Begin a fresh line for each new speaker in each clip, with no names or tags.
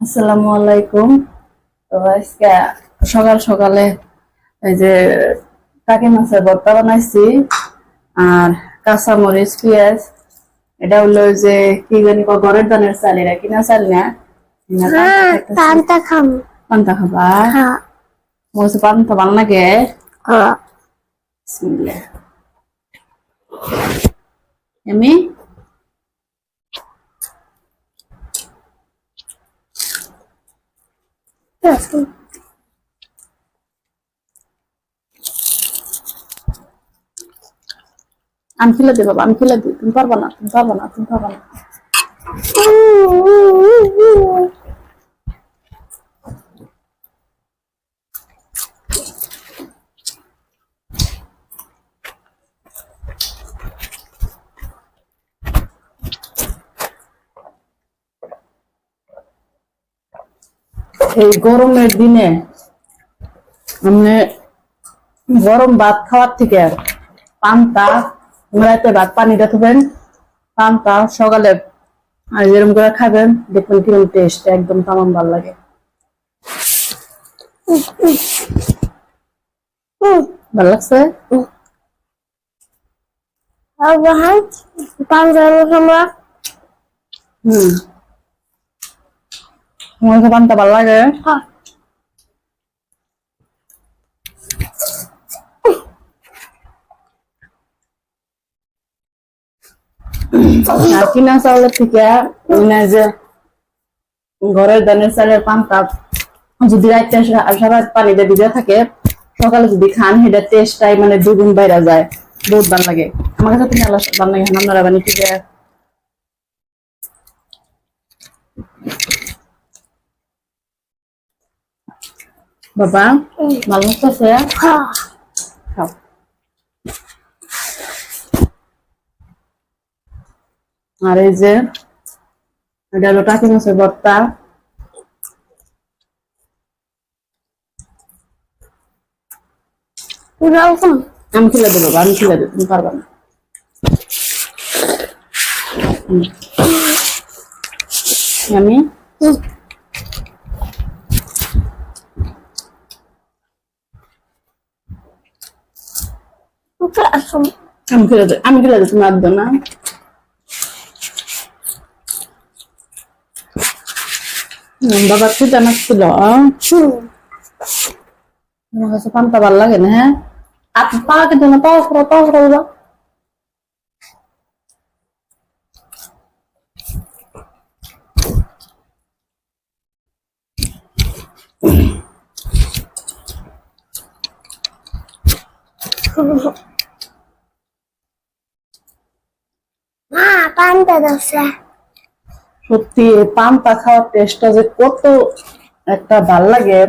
আসসালামু আলাইকুম। তো আজকে সকাল সকালে এই যে টাকি মাছের ভর্তা বানাইছি আর কাঁচা মরিচ পেঁয়াজ। এটা হলো যে কি জানি ঘরের দানের চাল এরা কিনা চাল না?
হ্যাঁ
পান্তা খাবা?
হ্যাঁ।
বলছে পান্তা ভালো লাগে?
হ্যাঁ।
আমি খেলে দিই বাবা, আমি খেলে দিই তুমি পারব না, তুমি পারব না, তুমি পারব না। এই গরমের দিনে মানে গরম ভাত খাওয়ার থেকে পান্তা রাতে ভাত পানিটা থবেন পান্তা সকালে আর যেরকম করে খাবেন দেখবেন কীরকম টেস্ট একদম তামাম ভালো লাগে। ভালো লাগছে? হম। তোমার কাছে পান্তা ভালো লাগে আর কিনা চাউলের থেকে মানে যে ঘরের ধানের চালের পান্তা যদি রাইতে সারা পানিতে ভিজে থাকে সকালে যদি খান সেটা টেস্টটাই মানে দুগুণ বাইরা যায় বহুত ভালো লাগে আমার কাছে ভালো লাগে আপনারা বানিয়ে বাবা ভালো লাগতেছে
হ্যাঁ
খাও আর এই যে এটা হলো টাকি মাছের ভর্তা
এরকম
আমি খেলে দেবো বাবা, আমি খেলে দেবো তুমি পারবা না হুম। আমি
আসুন
আমি খেলে দেবো আমি খেলে দেবো তুমি আর দাও না হুম, বাবা তুই নাচছিল আমার কাছে পান্তা ভালো লাগে না হ্যাঁ আপনি পাওয়াকে দেন পাওয়া করো পাওয়া করো বাবা
মা পান্তা দোসা।
সত্যি এই পান্তা খাওয়ার টেস্টটা যে কত একটা ভালো লাগে।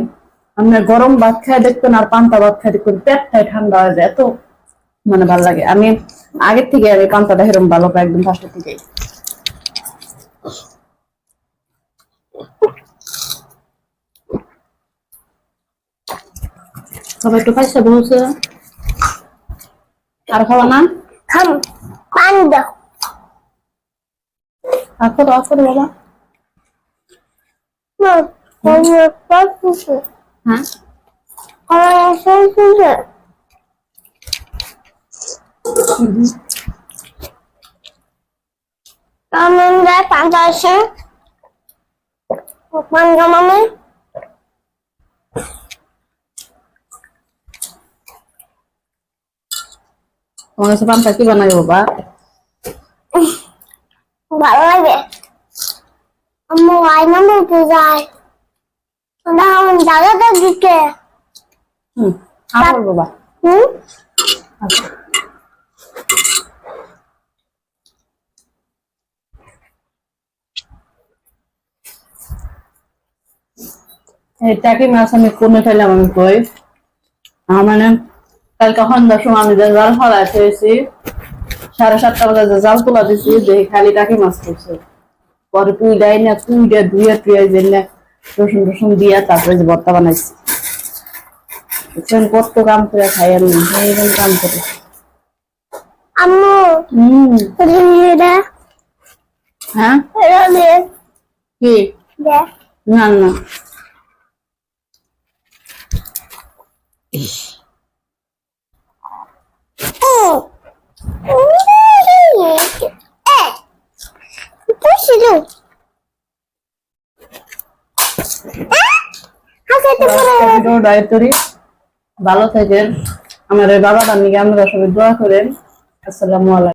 গরম ভাত দেখবেন আর পান্তা ভাত দেখবেন পেটটাই ঠান্ডা হয়ে যায় এত মানে ভালো লাগে। আমি আগের থেকে পান্তাটা ভালো পাই একদম ফার্স্টের থেকেই। সবাই একটু খাইছে বলছে। আর খাওয়া না?
খাম। পান্তা
আর করো আর করো বাবা
মা আমি পাচ্ছি
হ্যাঁ
আমার আসছে কেমন যায় পান্তা আসে পান্তা মানে
তোমার কাছে পান্তা কি বানাই বাবা
ভালো লাগে আম্মু আয়না বলতে যায় ওটা আমার দাদাদের দিকে।
হুম আর বাবা।
হুম?
এই টাকি মাছ আমি কোনে ফেলাম আমি কই। আমার মানে কালকে সন্ধ্যার সময় আমি যে জাল ফলাই খেয়েছি সাড়ে সাতটা বাজে জাল তোলা দিছি দেখি খালি টাকি মাছ করছে পরে তুই দেয় না তুই ধুয়ে টুয়ে যে না রসুন রসুন দিয়া তারপরে যে ভর্তা বানাইছি। বুঝছেন কত কাম করে খাই আমি এইরকম কাম করে।
আম্মু
হম। হ্যাঁ? কি? না না। ভালো থাকেন। আমার বাবা বাবাটার নিকে আমরা সবাই দোয়া করেন। আসসালামু